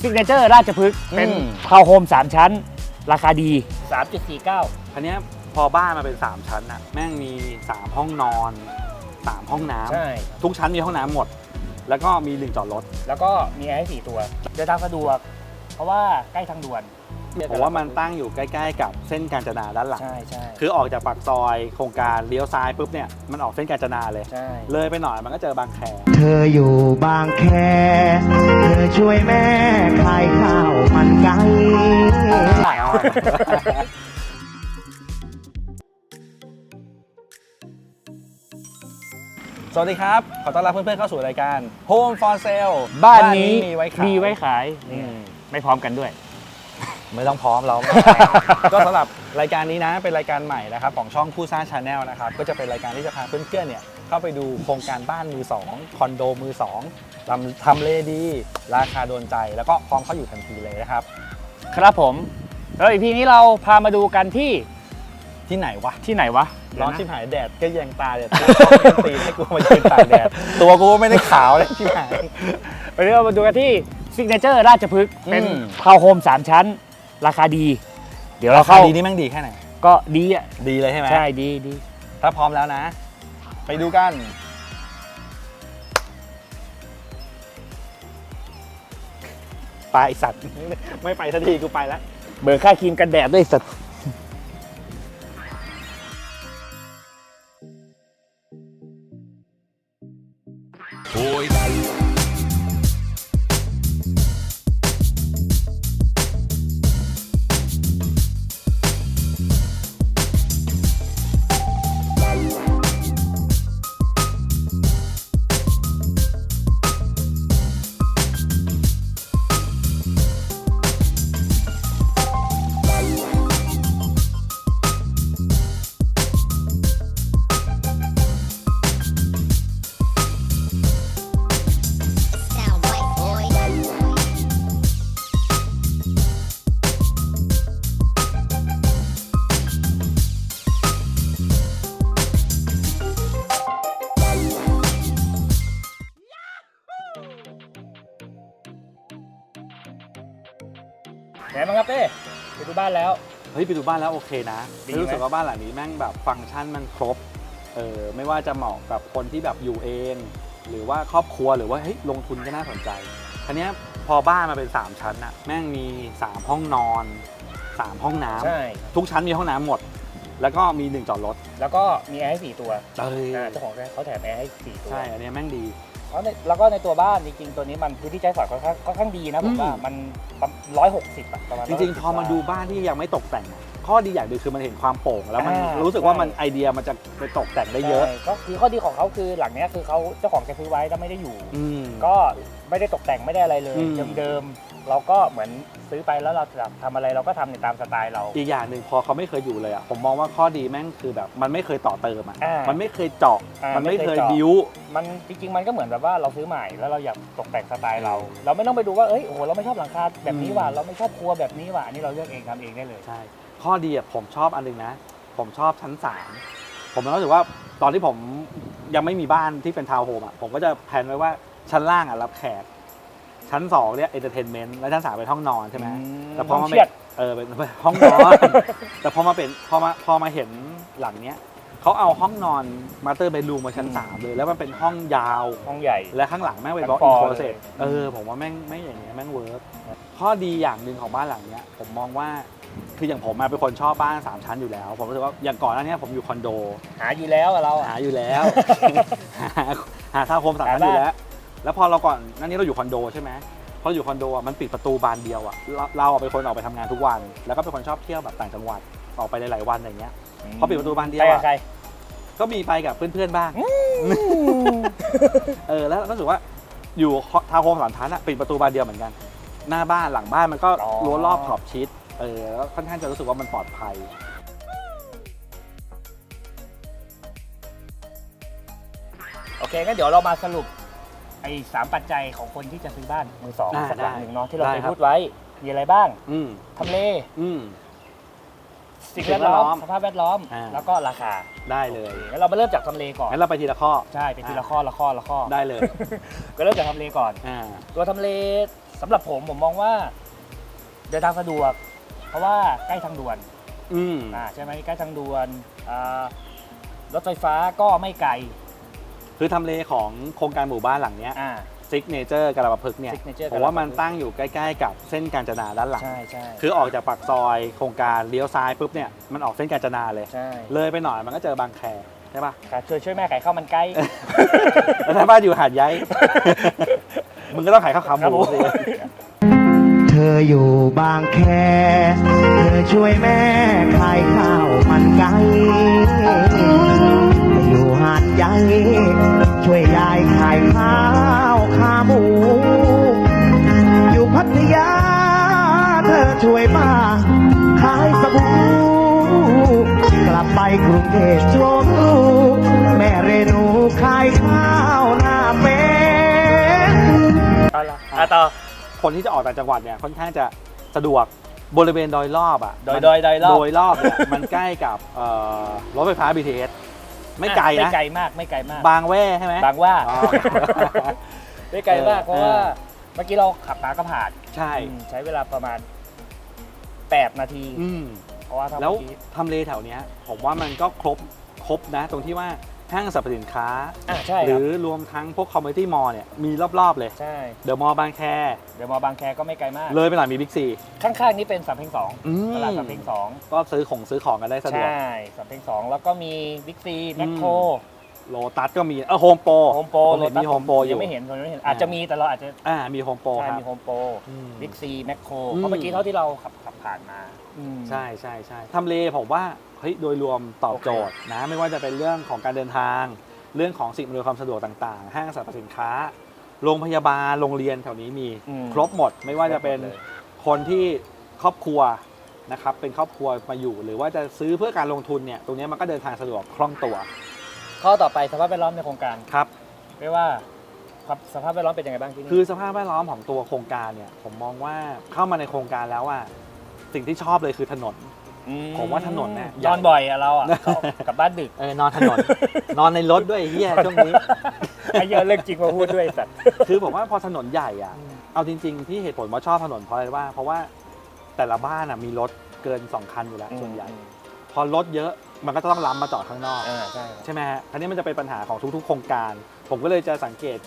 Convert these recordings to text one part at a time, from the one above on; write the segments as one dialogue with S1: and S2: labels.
S1: ซิกเนเจอร์ราชพฤกษ์เป็น
S2: อืม
S1: ทาวน์โฮม 3 ชั้น ราคาดี 3.49
S2: คันเนี้ยพอบ้านมาเป็น 3 ชั้นอะแม่งมี 3 ห้องนอน 3 ห้องน้ำ
S1: ใช่
S2: ทุกชั้นมีห้องน้ำหมด แล้วก็มีหนึ่งจอดรถ
S1: แล้วก็มีแอร์ให้4ตัว เดินทางสะดวก เพราะว่าใกล้ทางด่วน
S2: ผมว่ามันตั้งอยู่ใกล้ ๆ กับเส้นกาญจนาด้านหลัง
S1: ใช่ใช่
S2: คือออกจากปากซอยโครงการเลี้ยวซ้ายปุ๊บเนี่ยมันออกเส้นกาญจนาเลย
S1: ใช่
S2: เลยไปหน่อยมันก็เจอบางแค
S3: เธออยู่บางแค เธอช่วยแม่ขายข้าวมันไก่
S2: สวัสดีครับ ขอต้อนรับเพื่อนๆเข้าสู่รายการ Home for Sale
S1: บ้านนี้
S2: มีไว้ขาย
S1: มีไว้ขาย
S2: อืม
S1: ไม่พร้อมกันด้วย
S2: ไม่ต้องพร้อมเรา ก็สำหรับรายการนี้นะเป็นรายการใหม่นะครับของช่องคู่สร้างชาแนลนะครับก็จะเป็นรายการที่จะพาเพื่อนๆเนี่ยเข้าไปดูโครงการบ้านมือสองคอนโดมือสองทำทำเลดี ราคาโดนใจแล้วก็พร้อมเข้าอยู่ทันทีเลยนะครับ
S1: ครับผม แล้วอีพีนี้เราพามาดูกันที่
S2: ที่ไหนวะ
S1: ที่ไหนวะ
S2: ร้อน
S1: เดี๋
S2: ชิ
S1: ยว
S2: บ
S1: นะ
S2: หายแดดก็แยงตาเนี่ยตีให้กูมายืนตากแดด ตัวกูก็ไม่ได้ขาวเลยชิบหาย
S1: วันนี้เรามาดูกันที่ซิกเนเจอร์ราชพฤกษ์เป็น
S2: อืม
S1: ทาวน์โฮม3ชั้น ราคาดี เดี๋ยวเรา
S2: ราคา
S1: เข้า
S2: ดีนี่แม่งดีแค่ไหน
S1: ก็ดีอะ
S2: ดีเลยใช่ไหม
S1: ใช่ดีดี
S2: ถ้าพร้อมแล้วนะ ไปดูกัน ไปไอ้สัตว์ ไม่ไปสักทีกูไปแล้ว
S1: เบิกค่าครีมกันแดดด้วยสัตว์
S4: Sound
S1: บ้านแล้ว
S2: เฮ้ยไปดูบ้านแล้วโอเคนะ
S1: ดีไหม
S2: รู้สึกว่าบ้านหลังนี้แม่งแบบฟังก์ชันมันครบเออไม่ว่าจะเหมาะกับคนที่แบบอยู่เอง หรือว่าครอบครัวหรือว่าเฮ้ยลงทุนก็น่าสนใจคันนี้ยพอบ้านมาเป็น 3 ชั้นอะแม่งมี 3 ห้องนอน 3 ห้องน้ำ
S1: ใช่
S2: ทุกชั้นมีห้องน้ำหมด แล้วก็มี1จอดรถ
S1: แล้วก็มีแอร์ให้4ตัว
S2: เอ้ย
S1: อ่าเจ้าของเขาแถมแอร์ให้4ตัว
S2: ใช่อันเนี้ยแม่งดี
S1: แล้วในแล้วก็ในตัวบ้านจริงๆ ตัวนี้มันพื้นที่ใช้สอยค่อนข้างค่อนข้างดีนะผมว่า
S2: อืม
S1: มันร้อยหกสิบอะประมาณ
S2: จริง ๆ พอมาดู
S1: 160
S2: บ้านที่ยังไม่ตกแต่งอะข้อดีอย่างเดียวคือมันเห็นความโปร่งแล้วมัน
S1: อ่ารู้
S2: รู้สึกว่ามัน
S1: ใช่
S2: ไอเดียมันจะไปตกแต่งได้เยอะ
S1: ใช่ก็คือข้อดีของเขาคือหลังเนี้ยคือเขาเจ้าของแกซื้อไว้แล้วไม่ได้อยู่
S2: อืม
S1: ก็ไม่ได้ตกแต่งไม่ได้อะไรเลย
S2: อืม
S1: เดิมๆ เราก็เหมือนซื้อไปแล้วเราจะทำอะไรเราก็ทำในตามสไตล์เรา
S2: อีกอย่างหนึ่งพอเขาไม่เคยอยู่เลยอะผมมองว่าข้อดีแม่งคือแบบ มันไม่เคยต่อเติมอะ
S1: อ่ามั
S2: มันไม่เคยเจาะ
S1: อ่า
S2: มันไม่
S1: ไม่
S2: เค
S1: เค
S2: ย
S1: ยเจาะ
S2: บิ้ว
S1: มันจริงๆ มันก็เหมือนแบบว่าเราซื้อใหม่แล้วเราอยากตกแต่งสไตล์เรา เราไม่ต้องไปดูว่าเอ้ยโอ้โหเราไม่ชอบหลังคาแบบนี้ว่ะ
S2: อืม
S1: เราไม่ชอบครัวแบบนี้ว่ะอันนี้เราเลือกเองทำเองได้เลย
S2: ใช่ ข้อดีอะผมชอบอันหนึงนะ ผมชอบชั้นสามผมรู้สึกว่าตอนที่ผมยังไม่มีบ้านที่เป็นทาวน์โฮมอะผมก็จะแพลนไว้ว่าชั้นล่างอะรับแขก ชั้นสองเนี่ยเอนเตอร์เทนเมนต์แล้วชั้นสามเป็นห้องนอนใช่ไหม
S1: อืม
S2: แต่พอมา
S1: ห้องเชื
S2: เป็
S1: อด
S2: นเออเป็นเป็นห้องนอน แต่พอมาเป็นพอมาพอมาเห็นหลังเนี้ยเขาเอาห้องนอนมาสเตอร์เบดรูมมาชั้น
S1: อืม
S2: สามเลย แล้วมันเป็นห้องยาว
S1: ห้องใหญ่
S2: และข้างหลังแม่งเป็นบล็อก
S1: ทั้
S2: อิ
S1: ง
S2: น
S1: ฟ
S2: โค
S1: อร์
S2: เซต
S1: เลย
S2: เออผมว่าแม่งไม่อย่างเงี้ยแม่งเวิร์กข้อดีอย่างหนึ่งของบ้านหลังเนี้ยผมมองว่าคืออย่างผมมาเป็นคนชอบบ้านสามชั้นอยู่แล้ว ผมรู้สึกว่าอย่างก่อนหน้านี้ผมอยู่คอนโด
S1: หาอยู่แล้วอะเราอะ
S2: หาอยู่แล้ว หาหาทาวน์โฮมสามชั้น
S1: หา
S2: อ
S1: บ้าน
S2: ยู่แล้ว แล้วพอเราก่อนหนั่นนี้เราอยู่คอนโดใช่ไหมพออยู่คอนโดอะมันปิดประตูบานเดียวอะเราเราอะเป็นคนออกไปทำงานทุกวัน แล้วก็เป็นคนชอบเที่ยวแบบต่างจังหวัดออกไปหลายๆวันอะไรเงี้ยพอปิดประตูบานเดียว
S1: ไป
S2: อะ
S1: กับใคร
S2: ก็มีไปกับเพื่อนๆบ้าง เออ แล้วรู้สึกว่าอยู่ทาวน์โฮมสามชั้นอะปิดประตูบานเดียวเหมือนกัน หน้าบ้านหลังบ้านมันก็
S1: อ๋อ
S2: รั้วรอบขอบชิด เออ แล้วค่อนข้างจะรู้สึกว่ามันปลอดภัย
S1: โอเคงั้นเดี๋ยวเรามาสรุป ไอ้สามปัจจัยของคนที่จะซื้อบ้านมือสอง
S2: อ่า
S1: สักหลัง
S2: ได้
S1: หนึ่งเนาะที่เรา
S2: ได้
S1: เคย
S2: ครับ
S1: พูดไว้มีอะไรบ้าง
S2: อืม
S1: ทำเล
S2: อืม
S1: สิ่ง
S2: สิ่
S1: แว
S2: ง
S1: ด
S2: แวดล้
S1: ล้อ
S2: อ
S1: ม
S2: ม
S1: สภาพแวดล้อม
S2: อ่า
S1: แล้วก็ราคา
S2: ได้เลย
S1: โอเคงั้นเรามาเริ่มจากทำเลก่อน
S2: งั้นเราไปทีละข้อ
S1: ใช่เป็นทีละข้อละข้อละข้อ
S2: ได้เลย
S1: ก็เริ่มจากทำเลก่อน
S2: อ่า
S1: ตัวทำเลสำหรับผมผมมองว่าเดินทางสะดวก เพราะว่าใกล้ทางด่วน
S2: อืม
S1: อ่าใช่ไหมใกล้ทางด่วนอ่ารถไฟฟ้าก็ไม่ไกล
S2: คือทำเลของโครงการหมู่บ้านหลังเนี้ย
S1: อ่า
S2: ซิกเนเจอร์กระบะพึกษ์เนี่ย
S1: Signature
S2: ผมว่ามัน
S1: กระบะพึกษ์
S2: ตั้งอยู่ใกล้ ๆ กับเส้นกาญจนาด้านหลัง
S1: ใช่ใช่
S2: คือออกจากปากซอยโครงการเลี้ยวซ้ายปุ๊บเนี่ยมันออกเส้นกาญจนาเลย
S1: ใช่
S2: เลยไปหน่อยมันก็เจอบางแคใช่ปะ
S1: ค่ะช่วยช่วยแม่ขายข้าวมันไก่
S2: แล้วถ้าบ้านอยู่หาดใหญ่มึงก็ต้องขายข้าวขาห
S1: ครับ
S2: มู
S1: ผม
S2: สิ
S3: เธออยู่บางแค เธอช่วยแม่ขายข้าวมันไก่อยู่หาด ใหญ่ช่วยยายขายข้าวขาหมู อยู่พัทยา เธอช่วยป้าขายสบู่กลับไปกรุงเทพช่วงลูกแม่เรนูขายข้าวหน้าเป็ด
S1: เอาละอะต่อ
S2: คนที่จะออกต่างจังหวัดเนี่ยค่อนข้างจะสะดวกบริเวณโดยรอบอะ
S1: โดย
S2: มัน
S1: โดยโดยรอบ
S2: โดยรอบเนี่ยมันใกล้กับเอ่อรถไฟฟ้า BTS ไม่ไกล
S1: ไม่
S2: นะ
S1: ไกลมากไม่ไกลมาก
S2: บางแว่ใช่ไหม
S1: บางว่า
S2: อ๋อ
S1: ไม่ไกลมาก
S2: เออ
S1: เพราะว่า
S2: เออ
S1: เมื่อกี้เราขับมาก็ผ่าน
S2: ใช่
S1: อืมใช้เวลาประมาณ 8 นาที
S2: อืม
S1: เพราะว่าถ้า
S2: แล้ว
S1: เมื่อกี้
S2: ทำเลแถวเนี้ย ผมว่ามันก็ครบครบนะ ตรงที่ว่า ห้างสรรพสินค้า
S1: อะใช่
S2: ห
S1: ค
S2: รื
S1: รับ
S2: อรวมทั้งพวกคอมมูนิตี้มอลเนี่ยมีรอบๆเลย
S1: ใช่
S2: เดอะมอลล์บางแค
S1: เดี๋ยวมอบางแคก็ไม่ไกลมาก
S2: เลยไปหน่อยมีบิ๊กซี
S1: ข้างๆนี้เป็นสามเพลงสอง
S2: อื
S1: ตลาด
S2: ม
S1: สามเพลงสอง
S2: ก็ซื้อของซื้อของกันได้สะดวก
S1: ใช่สามเพลงสองแล้วก็มีบิ๊กซีแมคโคร
S2: โลตัสก็มีเออโฮมโปร
S1: โฮมโปร
S2: ผมเห็นมีโฮมโปรอยู่
S1: ยังไม่เห็นผมยังไม่เห็น อาจจะมีแต่เราอาจจะ
S2: อ่ามีโฮมโปร
S1: ใช่
S2: ครับ
S1: มีโฮมโปร
S2: อืม
S1: บิ๊กซีแมคโคร
S2: อืม
S1: เพราะเมื่อกี้เท่าที่เราขับขับผ่านมาอืม
S2: ใช่ใช่ใช่ทำเลผมว่าเฮ้ยโดยรวมตอบโจทย์นะไม่ว่าจะเป็นเรื่องของการเดินทาง เรื่องของสิ่งอำนวยความสะดวกต่างๆ ห้างสรรพสินค้า โรงพยาบาลโรงเรียนแถวนี้มี
S1: อืม
S2: ครบหมด ไม่ว่าจะเป็น
S1: ครบหมดเลย
S2: คนที่ครอบครัวนะครับเป็นครอบครัวมาอยู่ หรือว่าจะซื้อเพื่อการลงทุนเนี่ยตรงนี้มันก็เดินทางสะดวกคล่องตัว
S1: ข้อต่อไปสภาพแวดล้อมในโครงการ
S2: ครับ
S1: ไม่ว่าครับสภาพแวดล้อมเป็นยังไงบ้างที่นี่
S2: คือสภาพแวดล้อมของตัวโครงการเนี่ยผมมองว่าเข้ามาในโครงการแล้วว่า สิ่งที่ชอบเลยคือถนน ผมว่าถนนเนี่ย
S1: นอนบ่อยอะเราอะเข้ากลับบ้านดึก
S2: เออนอนถนน นอนในรถด้วยไอ้เฮียช่วงนี้
S1: ไอ้เหี้ยอะเรื่องจริงมาพูดด้วยไอ้สัตว์
S2: คือผมว่าพอถนนใหญ่อะเอาจริง ๆ ที่เหตุผลว่าชอบถนนเพราะอะไรว่า เพราะว่าแต่ละบ้านอะมีรถเกิน2คันอยู่แล้วส่วนใหญ่ พอรถเยอะมันก็จะต้องล้ำมาจอดข้างนอก
S1: อ่าใช่ครับ
S2: ใช่ไหมฮะทีนี้มันจะเป็นปัญหาของทุกๆ โครงการ ผมก็เลยจะสังเกต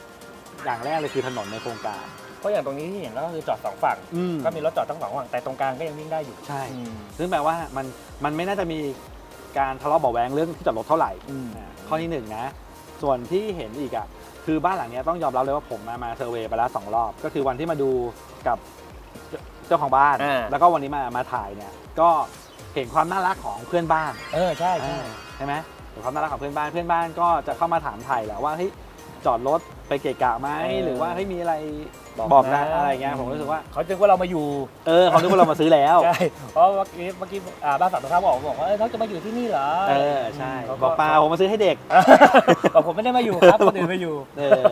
S2: อย่างแรกเลยคือถนนในโครงการ
S1: เพราะอย่างตรงนี้ที่เห็นแล้วก็คือจอดสองฝั่ง
S2: อืม
S1: ก็มีรถจอดทั้งสองฝั่งแต่ตรงกลางก็ยังวิ่งได้อยู่
S2: ใช่
S1: อืม
S2: ซึ่งแปลว่ามันมันไม่น่าจะมีการทะเลาะเบาะแวงเรื่องที่จอดรถเท่าไหร่
S1: อืม
S2: อ่าข้อที่หนึ่งนะ ส่วนที่เห็นอีกอะคือบ้านหลังเนี้ยต้องยอมรับเลยว่าผมมามาเซอร์เวย์ไปแล้วสองรอบ ก็คือวันที่มาดูกับเจ้าเจ้าของบ้าน
S1: อ่า
S2: แล้วก็วันนี้มามาถ่ายเนี่ยก็เห็นความน่ารักของเพื่อนบ้าน
S1: เออใช่ใช่
S2: อ่าใช่ไหมเห็นความน่ารักของเพื่อนบ้านเพื่อนบ้านก็จะเข้ามาถามถ่ายแหละว่าเฮ้ย จอดรถไปเกะกะไหมหรือว่าเฮ้ยมีอะไรบอกนะอะไรเงี้ยผมรู้สึกว่า
S1: เขาจึงว่าเรามาอยู่
S2: เออเขาคิดว่าเรามาซื้อแล้ว
S1: ใช่เพราะเมื่อกี้เมื่อกี้อ่าบ้านฝั่งตรงข้ามบอกบอกว่าเอ้ยเขาจะมาอยู่ที่นี่เหรอ
S2: เออใช่
S1: เขา
S2: บอกเปล่าผมมาซื้อให้เด็ก
S1: บอกผมไม่ได้มาอยู่ครับคนอื่นมาอยู่
S2: เออ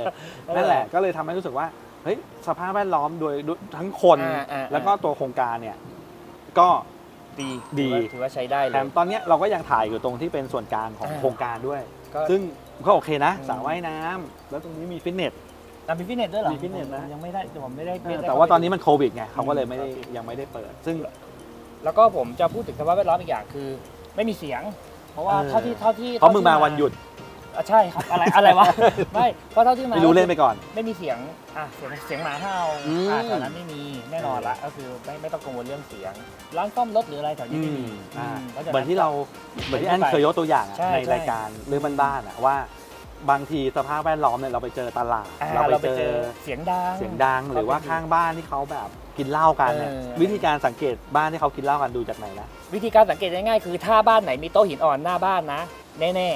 S2: นั่นแหละก็เลยทำให้รู้สึกว่าเฮ้ยสภาพแวดล้อมโดยด้วยทั้งคน
S1: อ่าอ่า
S2: แล้วก็ตัวโครงการเนี่ย ก็
S1: ดี
S2: ดี
S1: ถือว่าถือว่าใช้ได้เล
S2: แถ
S1: ย
S2: มตอนเนี้ยเราก็ยังถ่ายอยู่ตรงที่เป็นส่วนกลางของ
S1: อ่า
S2: โครงการด้วย
S1: ก็
S2: ซึ่งก็โอเคนะ
S1: อืม
S2: สระว่ายน้ำแล้วตรงนี้มีฟิตเนส
S1: อะมีฟิตเนสด้วยเหรอ
S2: มีฟิตเนสนะ
S1: ยังไม่ได้ผมไม่ได้ไม่ได้
S2: แต่ว่าตอนนี้มันโควิดไงเขาก็เลยไม่ได้
S1: อืม
S2: ยังไม่ได้เปิด ซึ่ง
S1: แล้วก็ผมจะพูดถึงสภาพแวดล้อมอีกอย่างคือ ไม่มีเสียง เพราะว่า
S2: เออ
S1: เท่าที่เท่าที่
S2: เพราะมึงมาวันหยุด
S1: อะใช่ครับอะไรอะไรวะ ไม่เพราะเท่าที่มา
S2: ไม่รู้เล่นไปก่อน
S1: ไม่มีเสียงอะเสียงเสียงหมาเห่า
S2: อืม
S1: อะแถวนั้นไม่มีแน่นอนละก็คือไม่ไม่ต้องกังวลเรื่องเสียง ร้านซ่อมรถหรืออะไรแถวนี้
S2: อื
S1: ไม่มี
S2: มอ่า
S1: อืมพราะฉะ
S2: เหมือนที่เราเหมือนที่อันเคยยกตัวอย่างอะ
S1: ใช่
S2: ใน
S1: ใช่
S2: รายการเรื่องบ้านๆอะว่า บางทีสภาพแวดล้อมเนี่ยเราไปเจอตลาด
S1: อ่า
S2: เรา
S1: เรา
S2: ไป
S1: ไป
S2: เจ
S1: เจ
S2: อ
S1: อเสียงดัง
S2: เสียงดัง หรือว่าข้างบ้านที่เขาแบบกินเหล้ากันเนี่ย
S1: เออ
S2: วิธีการสังเกตบ้านที่เขากินเหล้ากันดูจากไหนนะ
S1: วิธีการสังเกตง่ายๆคือถ้าบ้านไหนมีโต๊ะหินอ่อนหน้าบ้านนะ แน่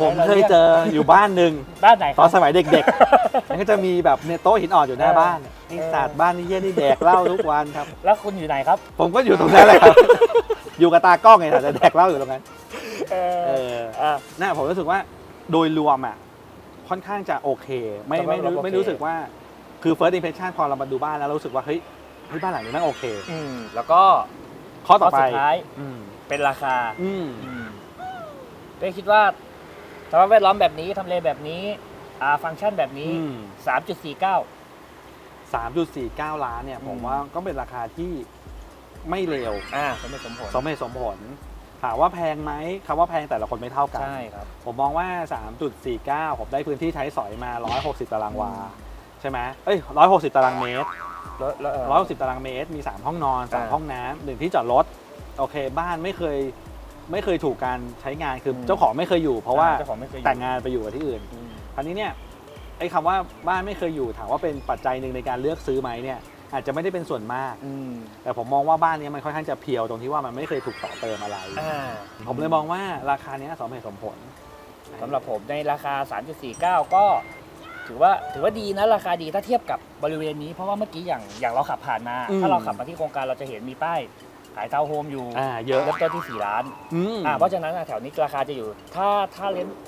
S2: ผมเคยเจออยู่บ้านหนึ่ง
S1: ๆบ้านไหนค
S2: ต
S1: รั
S2: อบนสมัยเด็กๆ มันก็จะมีแบบเนี่ยโต๊ะหินอ่อนอยู่หน้า
S1: เออ
S2: บ้านไอ้สัตว์บ้านนี่เยี่ยนี่แดกเหล้าทุกวันครับ
S1: แล้วคุณอยู่ไหนครับ
S2: ผมก็อยู่ตรงนั้นแหละครับ อยู่กับตากล้องไงแต่แดกเหล้าอยู่ตรงนั้น
S1: เอ
S2: เอ
S1: อ
S2: อ
S1: อะ
S2: น่าผมรู้สึกว่าโดยรวมอะค่อนข้างจะโอเค ไม่ไม่รู้
S1: โอเค
S2: ไม่รู้สึกว่าคือ first impression พอเรามาดูบ้านแล้วเรารู้สึกว่าเฮ้ยเฮ้ยบ้านหลังนี้แม่งโอเค
S1: อืมแล้วก็
S2: ข้อ
S1: ข้
S2: ต่
S1: อ
S2: อไป
S1: สุดท้าย
S2: อืม
S1: เป็นราคา
S2: อืม
S1: อืมเป้คิดว่า สภาพแวดล้อมแบบนี้ทำเลแบบนี้อ่าฟังก์ชันแบบนี้
S2: อืม
S1: 3.49
S2: 3.49 ล้านเนี่ยผมว่าก็เป็นราคาที่ไม่เลว
S1: อ่าสมเหตุสมผล
S2: สมเหตุสมผล ถามว่าแพงไหมคำว่าแพงแต่ละคนไม่เท่ากัน
S1: ใช่ครับ
S2: ผมมองว่า 3.49 ผมได้พื้นที่ใช้สอยมา 160 ตารางวาใช่ไหมเอ้ย 160 ตารางเมตร
S1: แล้วแล้วเอ่อ
S2: 160 ตารางเมตร มี 3 ห้องนอน
S1: อ่า
S2: 3 ห้องน้ำหนึ่งที่จอดรถ โอเค บ้านไม่เคย ไม่เคยถูกการใช้งานคืออ
S1: ม
S2: เจ้าของไม่เคยอยู่ เพราะว่า
S1: เจ้าของไม่เคยอยู่
S2: แต่งงานไปอยู่กับที่อื่น
S1: อืม
S2: คราวนี้เนี่ยไอ้คำว่าบ้านไม่เคยอยู่ถามว่าเป็นปัจจัยหนึ่งในการเลือกซื้อไหมเนี่ยอาจจะไม่ได้เป็นส่วนมาก
S1: อืม
S2: แต่ผมมองว่าบ้านเนี้มันค่อนข้างจะเพียวตรงที่ว่ามันไม่เคยถูกต่อเติมอะไร
S1: อ่า
S2: ผมเลยมองว่าราคาเนี้ยสมเหตุสมผล
S1: สำหรับผมในราคา 3.49 ก็ ถือว่าถือว่าดีนะราคาดีถ้าเทียบกับบริเวณนี้เพราะว่าเมื่อกี้อย่างอย่างเราขับผ่านมา
S2: อืม
S1: ถ้าเราขับมาที่โครงการเราจะเห็นมีป้าย ขายทาวน์โฮมอยู่
S2: อ่าเยอะ
S1: เริ่มต้นที่ 4 ล้าน
S2: อืม
S1: อ่าเพราะฉะนั้นอะแถวนี้ราคาจะอยู่ ถ้าถ้าเลนส์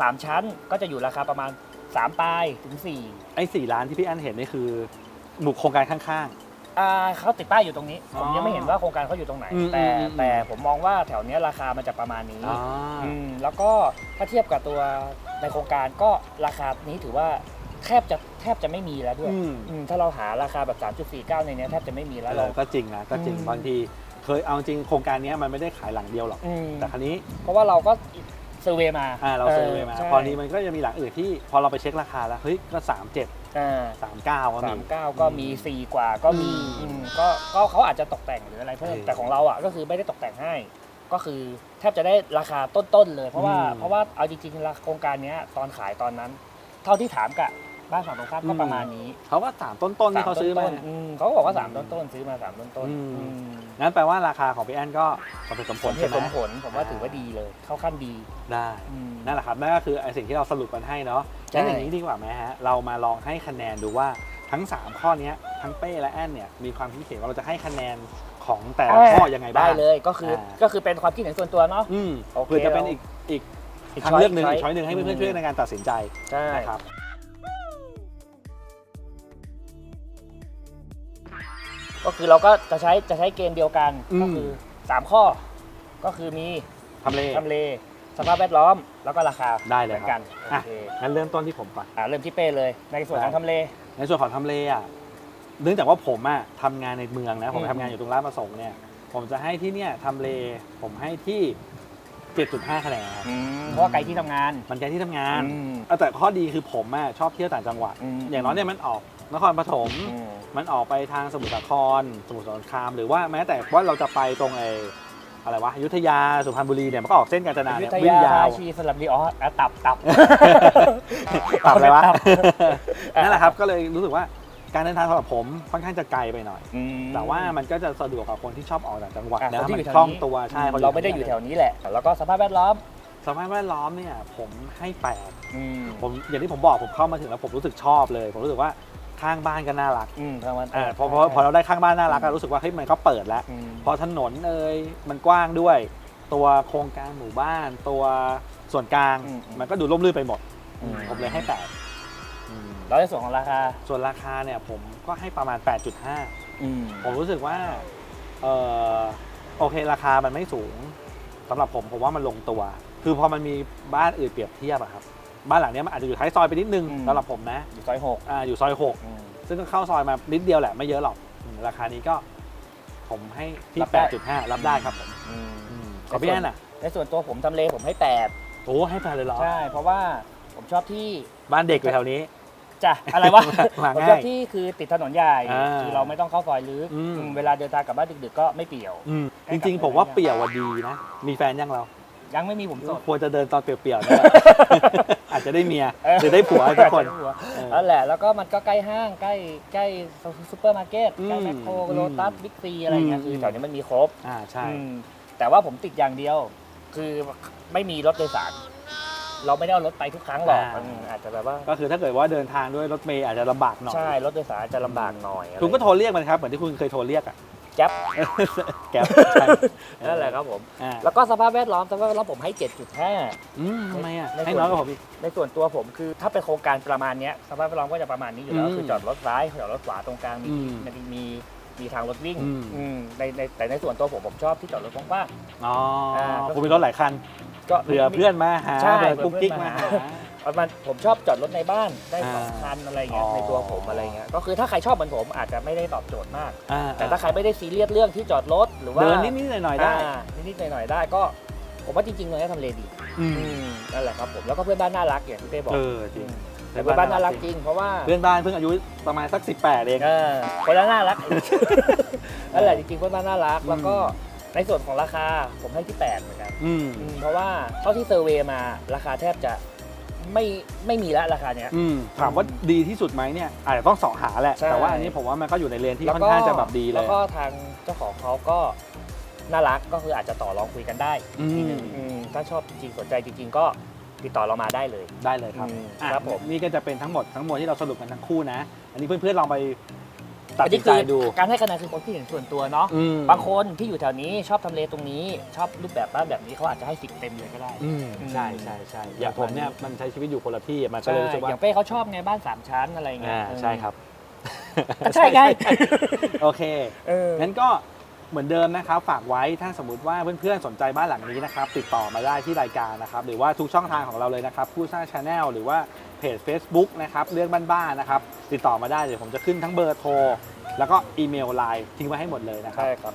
S1: สามชั้นก็จะอยู่ราคาประมาณ 3 ปลายถึง4
S2: ไอ้สี่ล้านที่พี่อันเห็นนี่คือหมู่โครงการข้าง
S1: อ่าเขาติดป้ายอยู่ตรงนี้
S2: อ๋อ
S1: ผมยังไม่เห็นว่าโครงการเขาอยู่ตรงไหน
S2: อืม
S1: แต่
S2: อืมอืม
S1: แต่ผมมองว่าแถวเนี้ยราคามันจะประมาณนี้
S2: ๆอ่า
S1: อืมแล้วก็ถ้าเทียบกับตัวในโครงการก็ราคานี้ถือว่าแทบจะแทบจะไม่มีแล้วด้วย
S2: อืม
S1: อืมถ้าเราหาราคาแบบ 3.49 ในเนี้ยแทบจะไม่มีแล้ว
S2: เอ
S1: เรา
S2: อก็จริงนะก็จริง
S1: อืม
S2: บางที เคยเอาจริงโครงการเนี้ยมันไม่ได้ขายหลังเดียวหรอก
S1: อืม
S2: แต่ครั้นี้
S1: เพราะว่าเราก็เซอร์เวย์มา
S2: อ่าเราเซอร์เวย์มา
S1: ใช่
S2: พอนี้มันก็จะมีหลังอื่นที่พอเราไปเช็คราคาแล้วเฮ้ยก็สามเจ็ด
S1: อ่า
S2: สามเก้าก็
S1: สา
S2: มี
S1: มเก้าก็มีสี่กว่าก็มี
S2: อืม
S1: อืมก็ก็เขาอาจจะตกแต่งหรืออะไรเพิ่ม
S2: เออ
S1: แต่ของเราอะก็คือไม่ได้ตกแต่งให้ ก็คือแทบจะได้ราคาต้นๆเลยเพราะว่า
S2: อืม
S1: เพราะว่าเอาจริงๆราโครงการเนี้ยตอนขายตอนนั้น เท่าที่ถามกับ บ้านฝั่งตรงข้ามก็
S2: อืม
S1: ประมาณนี้
S2: เขาก็สามต้นๆที่เขาซื้อมา
S1: ต้นๆอืมเขาก็บอกว่าสาม
S2: อืม
S1: ต้นๆซื้อมาสามต้น
S2: อืม
S1: ๆอืม
S2: งั้นแปลว่าราคาของพี่แอนก็สมเหตุสมผ
S1: ผ
S2: ล
S1: ลเห
S2: ใช่
S1: ตุ
S2: ไหม
S1: สมผลผมว่าถือว่าดีเลย เข้าขั้นดี
S2: ได้
S1: อืม
S2: นั่นแหละครับนั่นก็คือไอ้สิ่งที่เราสรุปกันให้เนาะ
S1: ใช่
S2: งั้นอย่างนี้ดีกว่าไหมฮะ เรามาลองให้คะแนนดูว่าทั้ง 3 ข้อเนี้ยทั้งเป้และแอนเนี่ยมีความคิดเห็นว่าเราจะให้คะแนนของแต่ละข้อยังไงบ้าง
S1: ได้เลยก็คืออา ก็คือเป็นความคิดเห็นส่วนตัวเนาะ
S2: อืม
S1: โอเค
S2: เพื่อจะเป็นอีกอีก
S1: อีก
S2: ทางเลือกหนึ่ง
S1: ช้อย
S2: อีกช้อยหนึ่งให้เพื่อนๆช่วยในการตัดสินใจ
S1: ใช่
S2: นะครับ
S1: ก็คือเราก็จะใช้จะใช้เกณฑ์เดียวกัน
S2: อืม
S1: ก็คือ 3 ข้อ ก็คือมี
S2: ทำเล
S1: ทำเล สภาพแวดล้อมแล้วก็ราคา
S2: ได้เลย
S1: หมือนกัน
S2: อะ
S1: โอเค
S2: งั้นเริ่มต้นที่ผมก่อน
S1: อ่าเริ่มที่เป้เลย ในส่วนของ
S2: ได้
S1: ทำเล
S2: ในส่วนของทำเลอะเนื่องจากว่าผมอะทำงานในเมืองนะผม
S1: อืม
S2: ทำงานอยู่ตรงร้านประสงค์เนี่ยผมจะให้ที่เนี่ยทำเลผมให้ที่ 7.5คะแนนครับ
S1: อืมเพราะว่าไกลที่ทำงาน
S2: มันใกล้ที่ทำงาน
S1: อืม
S2: เอาแต่ข้อดีคือผมอะชอบเที่ยวต่างจังหวัด
S1: อืม
S2: อย่างน้อยเนี่ยมันออกนครปฐม
S1: อืม
S2: มันออกไปทางสมุทรสาคร สมุทรสงคราม หรือว่าแม้แต่ว่าเราจะไปตรงไออะไรวะอยุธยาสุพรรณบุรีเนี่ยมันก็ออกเส้นกาญจนา
S1: อยุ
S2: เนี่ย
S1: ธ
S2: วิ่
S1: ยาง
S2: ยาว
S1: ราชีสลับดีอ๋ออะตับตับ
S2: ตับอะไรวะ
S1: ตับ
S2: นั่นแหละครับก็เลยรู้สึกว่าการเดินทางสำหรับผมค่อนข้างจะไกลไปหน่อย
S1: อืม
S2: แต่ว่ามันก็จะสะดวกกับคนที่ชอบออกต่างจังหวัด
S1: อะ
S2: นะ
S1: คนที่
S2: มั
S1: อยู่
S2: น
S1: แถว
S2: คล่อง
S1: นี้
S2: ตัวใช่คน
S1: เราไม่ได้อยู่แถวนี้แหละ แล้วก็สภาพแวดล้อม
S2: สภาพแวดล้อมเนี่ยผมให้แปด
S1: อืม
S2: ผมอย่างที่ผมบอกผมเข้ามาถึงแล้วผมรู้สึกชอบเลย ผมรู้สึกว่า ข้างบ้านก็น่ารัก
S1: อืมประมาณ
S2: อ่าพอพอพอเราได้ข้างบ้านน่ารักก็รู้สึกว่าเฮ้ยมันก็เปิดแล้ว
S1: อืม
S2: พอถนนเอ่ยมันกว้างด้วย ตัวโครงการหมู่บ้าน ตัวส่วนกลาง
S1: อืม
S2: มันก็ดูร่มรื่นไปหมด
S1: อืม
S2: ผมเลยให้แปดอืม
S1: แล้วในส่วนของราคา
S2: ส่วนราคาเนี่ยผมก็ให้ประมาณ 8.5
S1: อืม
S2: ผมรู้สึกว่าเออโอเคราคามันไม่สูงสำหรับผมผมว่ามันลงตัว คือพอมันมีบ้านอื่นเปรียบเทียบอะครับ บ้านหลังเนี้ยมันอาจจะอยู่ท้ายซอยไปนิดนึง
S1: อืม
S2: สำหรับผมนะ
S1: อยู่ซอยหก
S2: อ่าอยู่ซอยหก
S1: อืม
S2: ซึ่งก็เข้าซอยมานิดเดียวแหละไม่เยอะหรอกอืมราคานี้ก็ผมให้ที่
S1: รับได้
S2: 8.5 รับได้ครับผม
S1: อืม
S2: อืมขอพี่แอนอะ
S1: ในส่วนตัวผมทำเลผมให้แปด
S2: โอ้ให้แปดเลยเหรอ
S1: ใช่ เพราะว่าผมชอบที่
S2: บ้านเด็กอยู่แถวนี้
S1: จ้ะอะไรวะ
S2: มา
S1: ผม
S2: ง่าย
S1: ชอบที่คือติดถนนใหญ่
S2: อ่า
S1: คือเราไม่ต้องเข้าซอยลึก
S2: อืม
S1: อืมเวลาเดินทางกลับบ้านดึกๆก็ไม่เปี่ยว
S2: อืมจริงๆ ผมว่าเปรี่ยวอะดีนะ มีแฟนยังเรา
S1: ยังไม่มีผมโสด
S2: ควรจะเดินตอนเปรี่ยวๆนี่แหละอา จจะได้เมียหรือได้ผัวทุกคนเออ
S1: นั่นแหละแล้วก็มันก็ใกล้ห้างใกล้ใกล้ซูเปอร์มาร์เก็ตใกล้
S2: อืม
S1: แมคโคร
S2: อืม
S1: โลตัสบิ๊กซีอะไรเงี้ย
S2: อืม
S1: คือแถวนี้มันมีครบ
S2: อ่าใช่
S1: อืมแต่ว่าผมติดอย่างเดียว คือไม่มีรถโดยสาร เราไม่ได้เอารถไปทุกครั้งหรอก
S2: อ่า
S1: อืมอาจจะแบบว่า
S2: ก็คือถ้าเกิดว่าเดินทางด้วยรถเมย์อาจจะลำบากหน่อย
S1: ใช่รถโดยสารอาจจะลำบากหน่อยอะไร
S2: คุณก็โทรเรียกมันครับเหมือนที่คุณเคยโทรเรียกอะ
S1: แจ๊บ
S2: แก๊ปใช่
S1: นั่นแหละครับผม
S2: อ่า
S1: แล้วก็สภาพแวดล้อมสภาพแวดล้อมผมให้ 7.5
S2: อืมทำไมอะ
S1: ใน
S2: ให้
S1: ส่วน
S2: น้อยกว่าผมอีก
S1: ในส่วนตัวผมคือถ้าเป็นโครงการประมาณเนี้ยสภาพแวดล้อมก็จะประมาณนี้อยู่แล้ว
S2: อืม
S1: คือจอดรถซ้ายจอดรถขวาตรงกลางมี
S2: อืม
S1: มีมีมีทางรถวิ่ง
S2: อืม
S1: อืมในในแต่ในส่วนตัวผมผมชอบที่จอดรถกว้าง
S2: อ๋อ
S1: อ่าก็
S2: คุณมีรถหลายคัน
S1: ๆก็
S2: เผื่อเพื่อนมาหา
S1: ใช่
S2: เผื่อ
S1: เผื่อ
S2: กุ๊กกิ๊ก
S1: เพื่อน
S2: มา
S1: มา
S2: หา
S1: หา ประมาณผมชอบจอดรถในบ้านได้สอง
S2: อ่า
S1: คันอะไรเงี้ย
S2: อ๋อ
S1: ในตัวผมอะไรเงี้ยก็คือถ้าใครชอบเหมือนผมอาจจะไม่ได้ตอบโจทย์มาก
S2: อ่
S1: แต่ถ้าใครไม่ได้ซีเรียสเรื่องที่จอดรถหรือว่า
S2: เดินนิดๆหน่อยๆได้า
S1: นิดๆหน่อยๆได้ก็ผมว่าจริงๆเลยทำเลดี
S2: อืม
S1: อืมนั่นแหละครับผมแล้วก็เพื่อนบ้านน่ารักอย่างที่เป้บอก
S2: เออจริง
S1: แต่เพื่อนบ้านน่ารักจริงเพราะว่า
S2: เพื่อนบ้านเพิ่งอายุประมาณสัก 18เอง
S1: เออคนละน่ารักนั่นแหละจริงๆเพื่อนบ้านน่ารัก
S2: อืม
S1: แล้วก็ในส่วนของราคาผมให้ที่ 8 เหมือนกัน
S2: อืม
S1: อืมเพราะว่าเท่าที่เซอร์เวย์มาราคาแทบจะ ไม่ไม่มีละราคาเนี้ย
S2: อืมถามว่าดีที่สุดไหมเนี่ยอาจจะต้องเสองหาแหละ
S1: ใช่
S2: แต่ว่าอันนี้ผมว่ามันก็อยู่ในเลนที่
S1: แล้ว
S2: ค่อน
S1: ก็
S2: ข้างจะแบบดีเล
S1: แล้
S2: ย
S1: วก็ทางเจ้าของเขาก็น่ารักก็คืออาจจะต่อรองคุยกันได้
S2: อืม
S1: ทีหนึงอืมถ้าชอบจริงๆสนใจจริง ๆ ก็ติดต่อเรามาได้เลย
S2: ได้เลยครับ
S1: อืม
S2: อะ
S1: ครับผม
S2: นี่ก็จะเป็นทั้งหมดทั้งมวลที่เราสรุปกันทั้งคู่นะ อันนี้เพื่อนๆลองไป ตัด
S1: อัน
S2: สิ
S1: นี้
S2: น
S1: คื
S2: ใจ
S1: อ
S2: ดู
S1: การให้คะแนนคือความคิดเห็นส่วนตัวเนาะ
S2: อืม
S1: บางคนที่อยู่แถวนี้ชอบทำเลตรงนี้ ชอบรูปแบบบ้านแบบนี้เขาอาจจะให้สิบเต็มเลยก็ได้
S2: อืมใช่ใช่ใช่อย่างผมเนี่ยมันใช้ชีวิตอยู่คนละที่มันก็เลยรู้สึกว่า
S1: อย่างเป้เขาชอบไงบ้านสามชั้นอะไรเงี้
S2: อ่ายใช่ครับ
S1: ก็ใช่ไง
S2: โอเค
S1: เออ
S2: งั้นก็ เหมือนเดิมนะครับ ฝากไว้ถ้าสมมติว่าเพื่อนๆสนใจบ้านหลังนี้นะครับ ติดต่อมาได้ที่รายการนะครับ หรือว่าทุกช่องทางของเราเลยนะครับผู้สร้างชาแนลหรือว่าเพจ Facebook นะครับเรื่องบ้านๆนะครับ ติดต่อมาได้เดี๋ยวผมจะขึ้นทั้งเบอร์โทร แล้วก็อีเมลไลน์ทิ้งไว้ให้หมดเลยนะครับ
S1: ใช่ครับ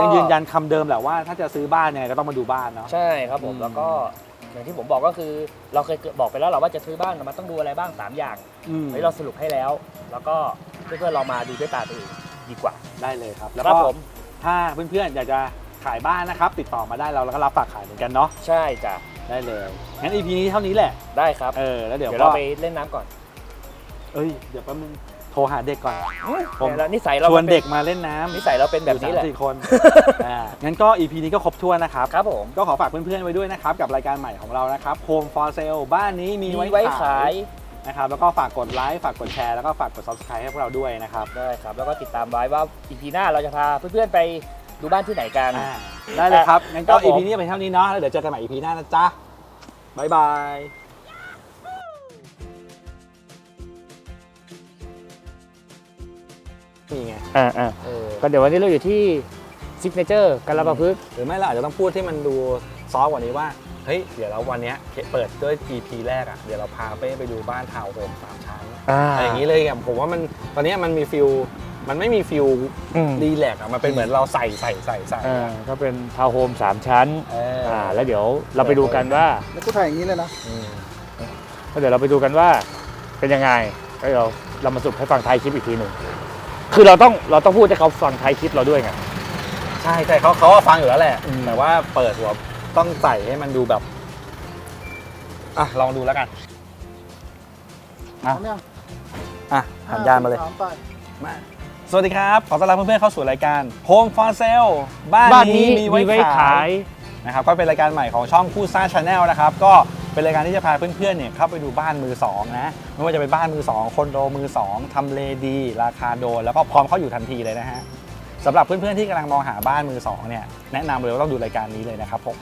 S2: ยังยืนยันคำเดิมแหละว่าถ้าจะซื้อบ้านยังไงก็ต้องมาดูบ้านเนาะ
S1: ใช่ครับผม
S2: อืม
S1: แล้วก็อย่างที่ผมบอกก็คือเราเคยบอกไปแล้วแหละว่าจะซื้อบ้านมันต้องดูอะไรบ้าง 3 อย่าง
S2: อืม
S1: เฮ้ยเราสรุปให้แล้ว แล้วก็เพื่อนๆลองมาดูด้วยตาตัวเองดีกว่า
S2: ได้เลยครับ แล้ว
S1: ครับ
S2: ก็
S1: ผม
S2: ถ้าเพื่อนๆอยากจะขายบ้านนะครับ ติดต่อมาได้เราแล้วก็รับฝากขายเหมือนกันเนาะ
S1: ใช่จ้ะ
S2: ได้เลยงั้น EP นี้เท่านี้แหละ
S1: ได้ครับ
S2: เออแล้วเดี๋ยว
S1: เดี๋ยว
S2: ก็
S1: เราไปเล่นน้ำก่อน
S2: เอ้ยเดี๋ยวแป๊บนึงโทรหาเด็กก่อน ผม
S1: แล้วนิสัยเรา
S2: ชวนเด็ก
S1: ป็
S2: มาเล่นน้ำ
S1: นิสัยเราเป็นแบบนี้แหละ
S2: อยู่สามสี่คนอ่างั้นก็ EP นี้ก็ครบถ้วนนะครับ
S1: ครับผม
S2: ก็ขอฝากเพื่อนๆไว้ด้วยนะครับ กับรายการใหม่ของเรานะครับ Home for Sale บ้านนี้มี
S1: มี
S2: ไว้
S1: ไว้
S2: ขา
S1: ขาย ย
S2: นะครับแล้วก็ฝากกดไลค์ฝากกดแชร์แล้วก็ฝากกด Subscribe ให้พวกเราด้วยนะครับ
S1: ได้ครับ แล้วก็ติดตามไว้ว่าอีพีหน้าเราจะพาเพื่อนๆไปดูบ้านที่ไหนกัน
S2: อ่าได้เลยครับงั้นก็
S1: ครับผม
S2: EP นี้เป็นเท่านี้เนาะแล้วเดี๋ยวเจอกันใหม่ EP หน้านะจ๊ะบ๊ายบายนี่ไง
S1: อ่าอ่า
S2: เออ
S1: ก็เดี๋ยววันนี้เราอยู่ที่ซิกเนเจอร์การรับประพฤกษ์
S2: หรือไม่เราอาจจะต้องพูดที่มันดูซอฟต์กว่านี้ว่า เฮ้ย เดี๋ยวเราวันเนี้ยเปิดด้วย EP แรกอะ เดี๋ยวเราพาเป้ไปดูบ้านทาวน์โฮมสามชั้น
S1: อ่า
S2: อะไรอย่างนี้เลยอะผมว่ามันตอนเนี้ยมันมีฟิลมันไม่มีฟิล
S1: อืม
S2: รีแลกซ์อะมันเป็นเหมือนเราใส่ใส่ใส่ใส่
S1: อ่าก็เป็นทาวน์โฮมสามชั้น
S2: เออ
S1: อ่าแล้วเดี๋ยวเราไปดูกันว่า
S3: แล้วกูถ่ายอย่างนี้เลยนะ
S2: อืม
S1: แล้วเดี๋ยวเราไปดูกันว่าเป็นยังไงก็เดี๋ยวเรามาสรุปให้ฟังท้ายคลิปอีกทีหนึ่งคือเราต้องเราต้องพูดให้เขาฟังท้ายคลิปเราด้วยไง
S2: ใช่ใช่เขาเขาก็ฟังอยู่แล้วแหละ
S1: อืม
S2: แต่ว่าเปิดหัว ต้องใส่ให้มันดูแบบ อะ ลองดูแล้วกัน อะ
S3: พร้อมยัง
S2: อะหันยานมาเลย
S3: ห้สี่สไป
S2: มาสวัสดีครับ ขอต้อนรับเพื่อนๆเข้าสู่รายการ Home for Sale บ้าน
S1: บ้าน
S2: นี้
S1: นี้
S2: มี
S1: มี
S2: ไว้
S1: ไว้
S2: ขา
S1: ขายย
S2: นะครับก็เป็นรายการใหม่ของช่องคู่ซ่าชาแนลนะครับ ก็เป็นรายการที่จะพาเพื่อนๆเนี่ยเข้าไปดูบ้านมือสองนะไม่ว่าจะเป็นบ้านมือสองคอนโดมือสองทำเลดี ราคาโดน แล้วก็พร้อมเข้าอยู่ทันทีเลยนะฮะสำหรับเพื่อนๆที่กำลังมองหาบ้านมือสองเนี่ยแนะนำเลยว่าต้องดูรายการนี้เลยนะครับผม